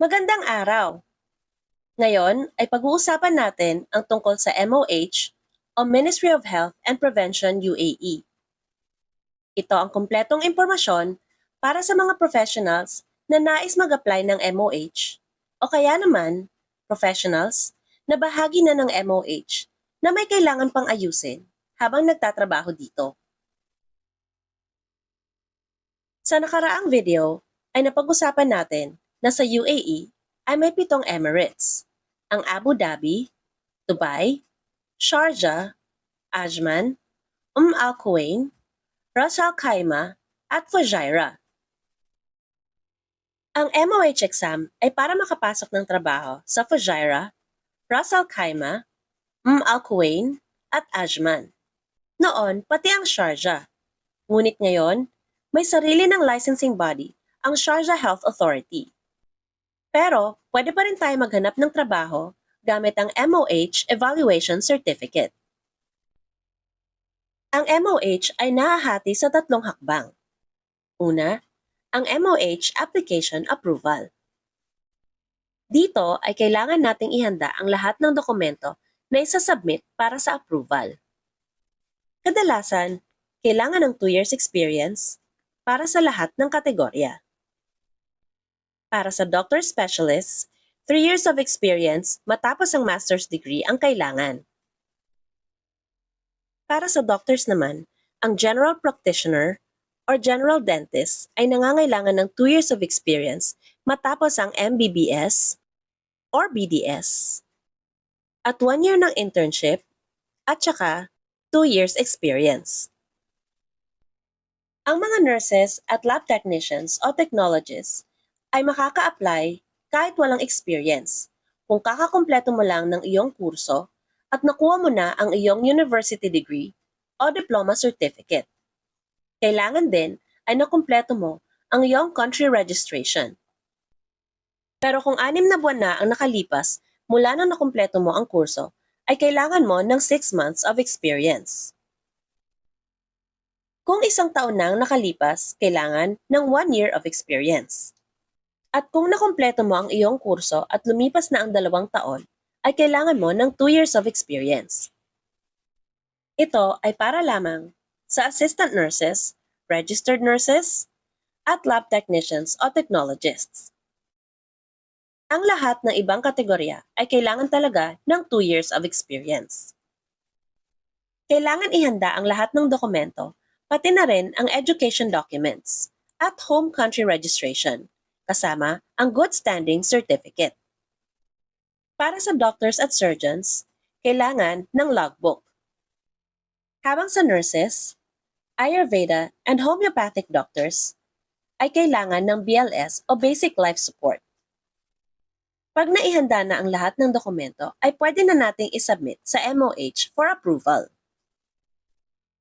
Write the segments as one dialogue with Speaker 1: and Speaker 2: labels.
Speaker 1: Magandang araw! Ngayon ay pag-uusapan natin ang tungkol sa MOH o Ministry of Health and Prevention UAE. Ito ang kumpletong impormasyon para sa mga professionals na nais mag-apply ng MOH o kaya naman professionals na bahagi na ng MOH na may kailangan pang ayusin habang nagtatrabaho dito. Sa nakaraang video ay napag-usapan natin na sa UAE ay may pitong Emirates, ang Abu Dhabi, Dubai, Sharjah, Ajman, Umm Al Quwain, Ras Al Khaimah, at Fujairah. Ang MOH exam ay para makapasok ng trabaho sa Fujairah, Ras Al Khaimah, Umm Al Quwain, at Ajman. Noon, pati ang Sharjah. Ngunit ngayon, may sarili ng licensing body ang Sharjah Health Authority. Pero, pwede pa rin tayo maghanap ng trabaho gamit ang MOH Evaluation Certificate. Ang MOH ay nahahati sa tatlong hakbang. Una, ang MOH Application Approval. Dito ay kailangan nating ihanda ang lahat ng dokumento na isasubmit para sa approval. Kadalasan, kailangan ng 2 years experience para sa lahat ng kategorya. Para sa doctor specialists, 3 years of experience matapos ang master's degree ang kailangan. Para sa doctors naman, ang general practitioner or general dentist ay nangangailangan ng 2 years of experience matapos ang MBBS or BDS at 1 year ng internship at saka 2 years experience. Ang mga nurses at lab technicians o technologists ay makaka-apply kahit walang experience kung kakakumpleto mo lang ng iyong kurso at nakuha mo na ang iyong university degree o diploma certificate. Kailangan din ay nakumpleto mo ang iyong country registration. Pero kung anim na buwan na ang nakalipas mula nang nakumpleto mo ang kurso, ay kailangan mo ng 6 months of experience. Kung isang taon na ang nakalipas, kailangan ng 1 year of experience. At kung nakumpleto mo ang iyong kurso at lumipas na ang dalawang taon, ay kailangan mo ng 2 years of experience. Ito ay para lamang sa assistant nurses, registered nurses, at lab technicians o technologists. Ang lahat ng ibang kategorya ay kailangan talaga ng 2 years of experience. Kailangan ihanda ang lahat ng dokumento, pati na rin ang education documents at home country registration, kasama ang good standing certificate. Para sa doctors at surgeons, kailangan ng logbook. Habang sa nurses, Ayurveda and homeopathic doctors ay kailangan ng BLS o Basic Life Support. Pag naihanda na ang lahat ng dokumento, ay pwede na nating isubmit sa MOH for approval.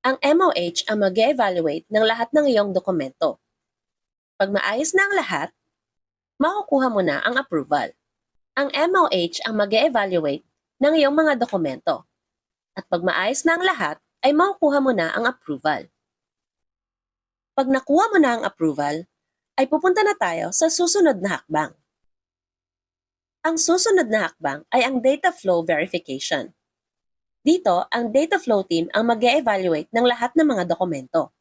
Speaker 1: Ang MOH ang mag evaluate ng lahat ng iyong dokumento. Pag maayos na ang lahat, makukuha mo na ang approval. Ang MOH ang mag evaluate ng iyong mga dokumento. At pag maayos na ang lahat, ay makukuha mo na ang approval. Pag nakuha mo na ang approval, ay pupunta na tayo sa susunod na hakbang. Ang susunod na hakbang ay ang data flow verification. Dito, ang data flow team ang mag evaluate ng lahat ng mga dokumento.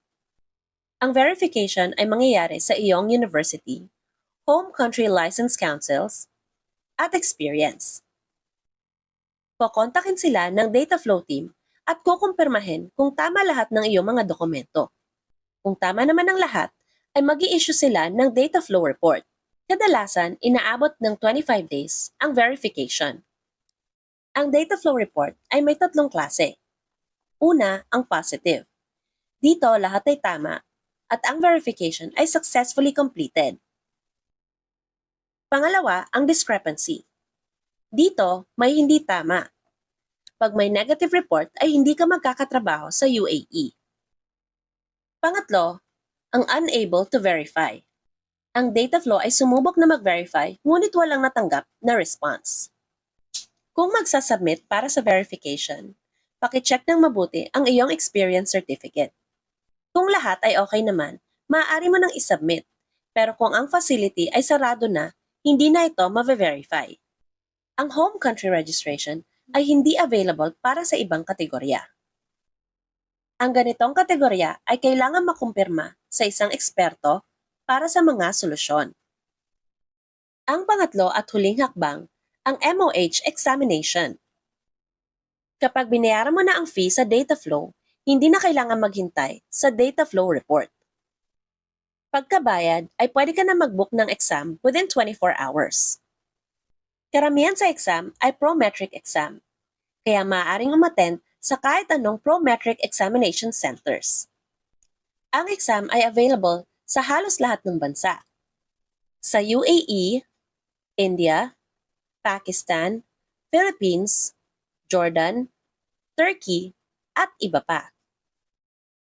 Speaker 1: Ang verification ay mangyayari sa iyong university, home country license councils, at experience. Kukontakin sila ng data flow team at kukumpirmahin kung tama lahat ng iyong mga dokumento. Kung tama naman ang lahat, ay mag issue sila ng data flow report. Kadalasan, inaabot ng 25 days ang verification. Ang data flow report ay may tatlong klase. Una, ang positive. Dito, lahat ay tama at ang verification ay successfully completed. Pangalawa, ang discrepancy. Dito, may hindi tama. Pag may negative report ay hindi ka magkakatrabaho sa UAE. Pangatlo, ang unable to verify ang data flow ay sumubok na mag-verify ngunit walang natanggap na response. Kung magsasubmit para sa verification, pakicheck ng mabuti ang iyong experience certificate. Kung lahat ay okay naman, maaari mo nang isubmit. Pero kung ang facility ay sarado na, hindi na ito ma-verify. Ang home country registration ay hindi available para sa ibang kategorya. Ang ganitong kategorya ay kailangan makumpirma sa isang eksperto para sa mga solusyon. Ang pangatlo at huling hakbang, ang MOH examination. Kapag binayaran mo na ang fee sa data flow, hindi na kailangan maghintay sa data flow report. Pagkabayad ay pwede ka na mag-book ng exam within 24 hours. Karamihan sa exam ay prometric exam, kaya maaaring umattend sa kahit anong prometric examination centers. Ang exam ay available sa halos lahat ng bansa. Sa UAE, India, Pakistan, Philippines, Jordan, Turkey, at iba pa.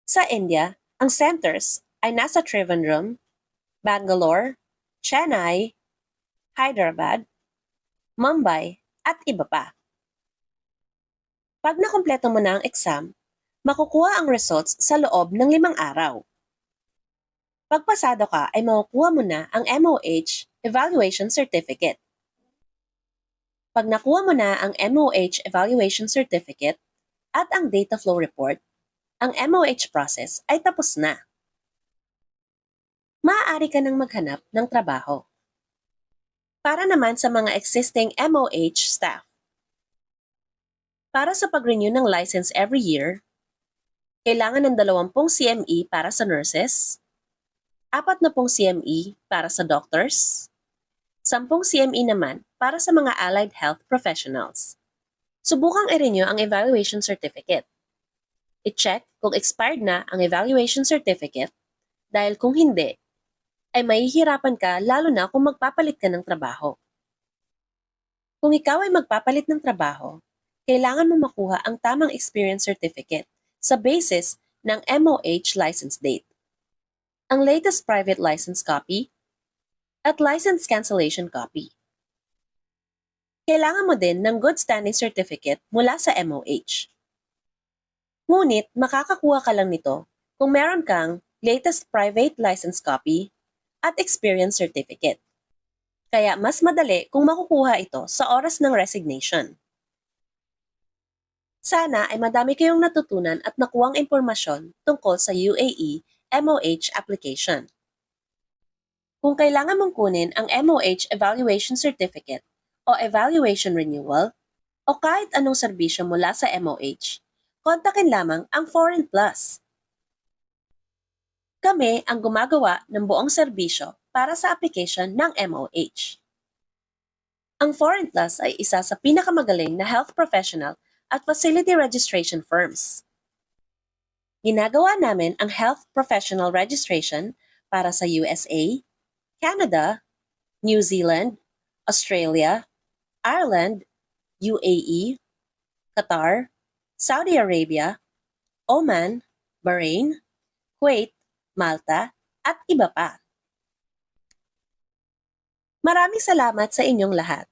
Speaker 1: Sa India, ang centers ay nasa Trivandrum, Bangalore, Chennai, Hyderabad, Mumbai, at iba pa. Pag nakumpleto mo na ang exam, makukuha ang results sa loob ng limang araw. Pag pasado ka ay makukuha mo na ang MOH Evaluation Certificate. Pag nakuha mo na ang MOH Evaluation Certificate at ang Data Flow Report, ang MOH process ay tapos na. Maaari ka nang maghanap ng trabaho. Para naman sa mga existing MOH staff. Para sa pag-renew ng license every year, kailangan ng 20 CME para sa nurses, 40 CME para sa doctors, 10 CME naman para sa mga allied health professionals. Subukang i-renew ang evaluation certificate. I-check kung expired na ang evaluation certificate dahil kung hindi, ay mahihirapan ka lalo na kung magpapalit ka ng trabaho. Kung ikaw ay magpapalit ng trabaho, kailangan mo makuha ang tamang experience certificate sa basis ng MOH license date. Ang latest private license copy at license cancellation copy. Kailangan mo din ng good standing certificate mula sa MOH. Ngunit makakakuha ka lang nito kung meron kang latest private license copy at experience certificate. Kaya mas madali kung makukuha ito sa oras ng resignation. Sana ay madami kayong natutunan at nakuwang impormasyon tungkol sa UAE MOH application. Kung kailangan mong kunin ang MOH Evaluation Certificate o Evaluation Renewal o kahit anong serbisyo mula sa MOH, kontakin lamang ang Foreign Plus kami ang gumagawa ng buong serbisyo para sa application ng MOH. Ang Foreign Plus ay isa sa pinakamagaling na health professional at facility registration firms. Ginagawa namin ang health professional registration para sa USA, Canada, New Zealand, Australia, Ireland, UAE, Qatar, Saudi Arabia, Oman, Bahrain, Kuwait, Malta, at iba pa. Maraming salamat sa inyong lahat.